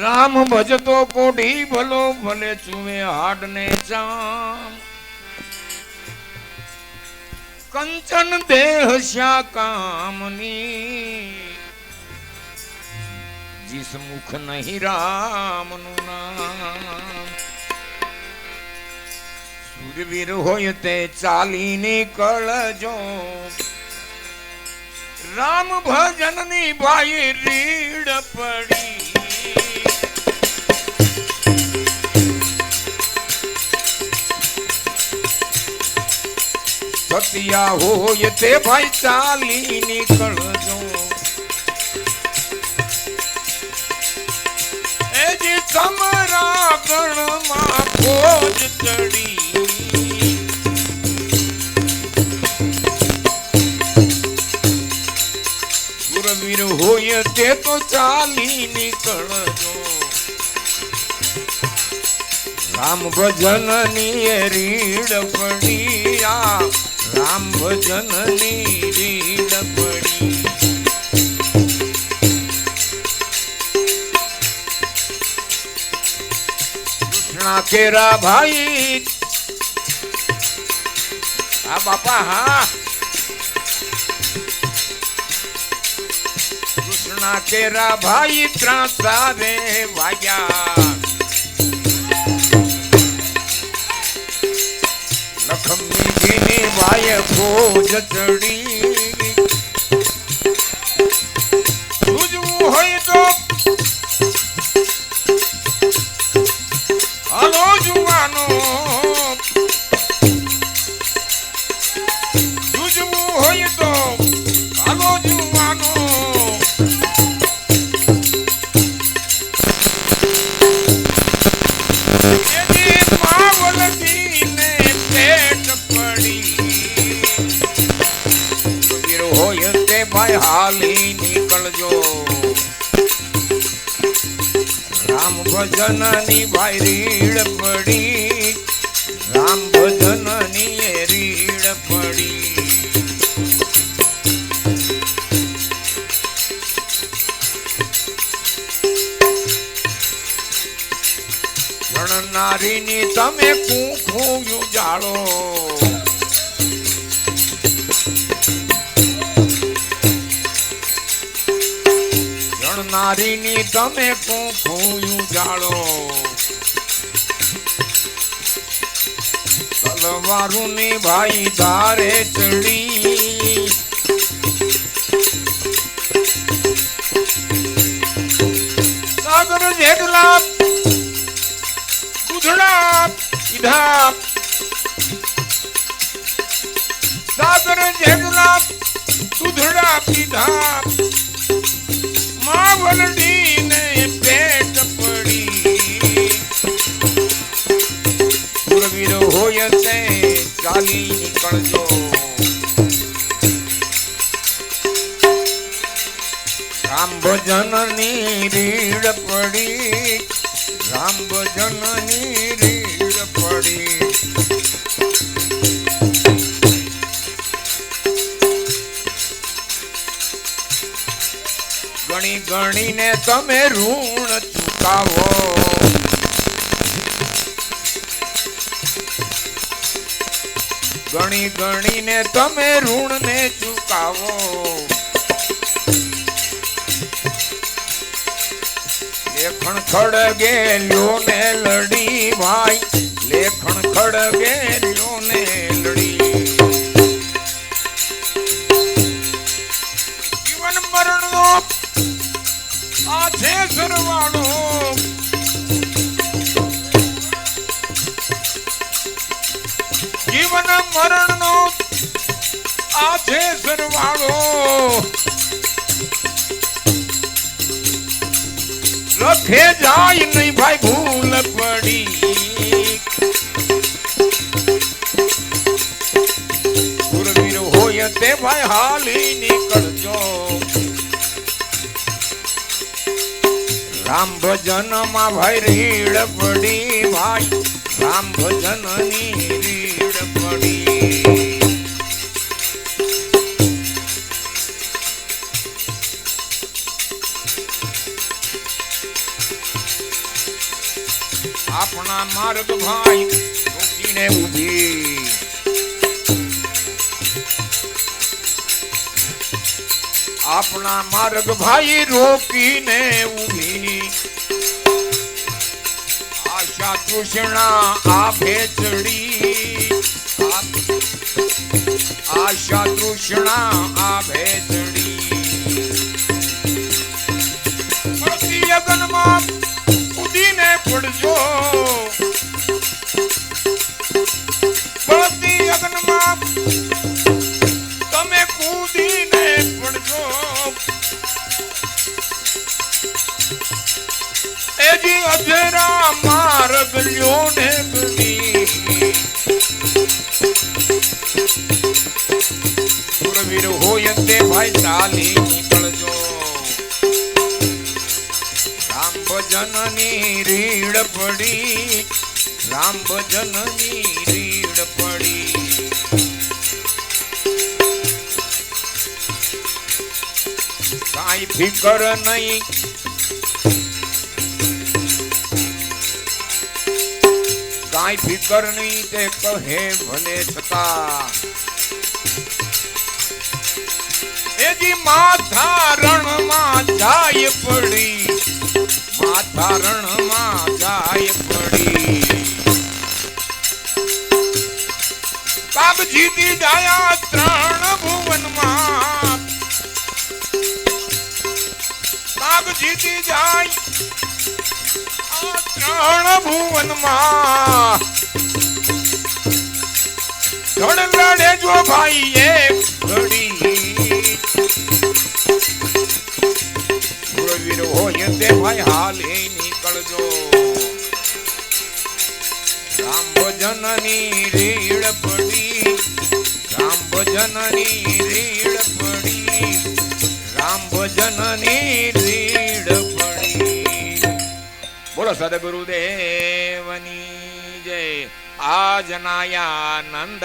રામ ભજતો કોઢી ભલો, ભલે ચુમે હાડ ને જામ. કંચન દેહ શ્યા કામની. જીસ મુખ નહીં રામનું નામ. સુરવીર હોય તે ચાલી નીકળજો રામ ભજનની ભાઈ રીડ પડી. સતિયા હોય તે ભાઈ ચાલી નીકળજો એ જે તમારા ગણમાં ફોજ ચડી. સુરવીર હોય તે તો ચાલી નીકળજો રામ ભજનની રીડ પડી આ રામ ભજનની રીડ પડી કૃષ્ણા કેરા ભાઈ હા બાપા હા કૃષ્ણા કેરા ભાઈ ત્રાસા રે વાગ્યા વાય ફોજ ચડી. સૂઝવું હોય તો હલો જુવાનો. એની હાલી નીકળજો. રામ ભજનની ભાઈ રીડ પડી. રામ ભજનની એ રીડ પડી. ગણનારી ની તમે કુખું જાળો ગણનારી ની તમે કુખું જાળો. તલવારું ની ભાઈ તારે ચડી. સાગર જેટલા દૂધડા કીધા સાગર જેટલા દૂધડા પીધા રામ ભજન રીડ પડી. રામ ભજનની રીડ પડી. ગણી ગણીને તમે ઋણ ચૂકાવો. ગણી ગણીને તમે ઋણ ને ચૂકાવો. લેખણ ખડગે લ્યો ને લડી ભાઈ, લેખણ ખડગે લ્યો ને લડી. જીવન મરણ નો આ છે સરવાળો જીવન મરણ નો આ છે સરવાળો લખે જાય નહીં ભાઈ, ભૂલ પડી. ગુરવીર હોય તે ભાઈ હાલી નીકળજો. રામ ભજનમાં ભાઈ રીડ પડી, ભાઈ. રામ ભજનની રીડ પડી. માર્ગ ભાઈ, રોકીને ઊભી. આપણા માર્ગ ભાઈ રોકીને ઊભી. આશા તૃષ્ણા આ ભેચડી આશા તૃષ્ણા આ ભેચડી અગનમાં કૂદીને પડજો. ભાઈ ચાલી નીકળજો. રામ ભજનની રીડ પડી, રામ ભજનની રીડ પડી. કાઈ ફિકર નહીં. કાંઈ ફિકર નહીં તે કહે ભલે છતાં. એજી માથા રણમાં જાય પડી. માથા રણમાં જાય પડી. બાપજી ની જાયા ત્રણ ભુવનમાં બાપજી ની જાય ત્રણ ભુવનમાં ધડ લડે જો ભાઈ એ ઘડી. હાલે નીકળજો. રામ ભજનની રીડ પડી. રામ ભજનની રીડ પડી. રામ ભજનની રીડ પડી. બોલો સદગુરુદેવની જય. આજનાયા નંદ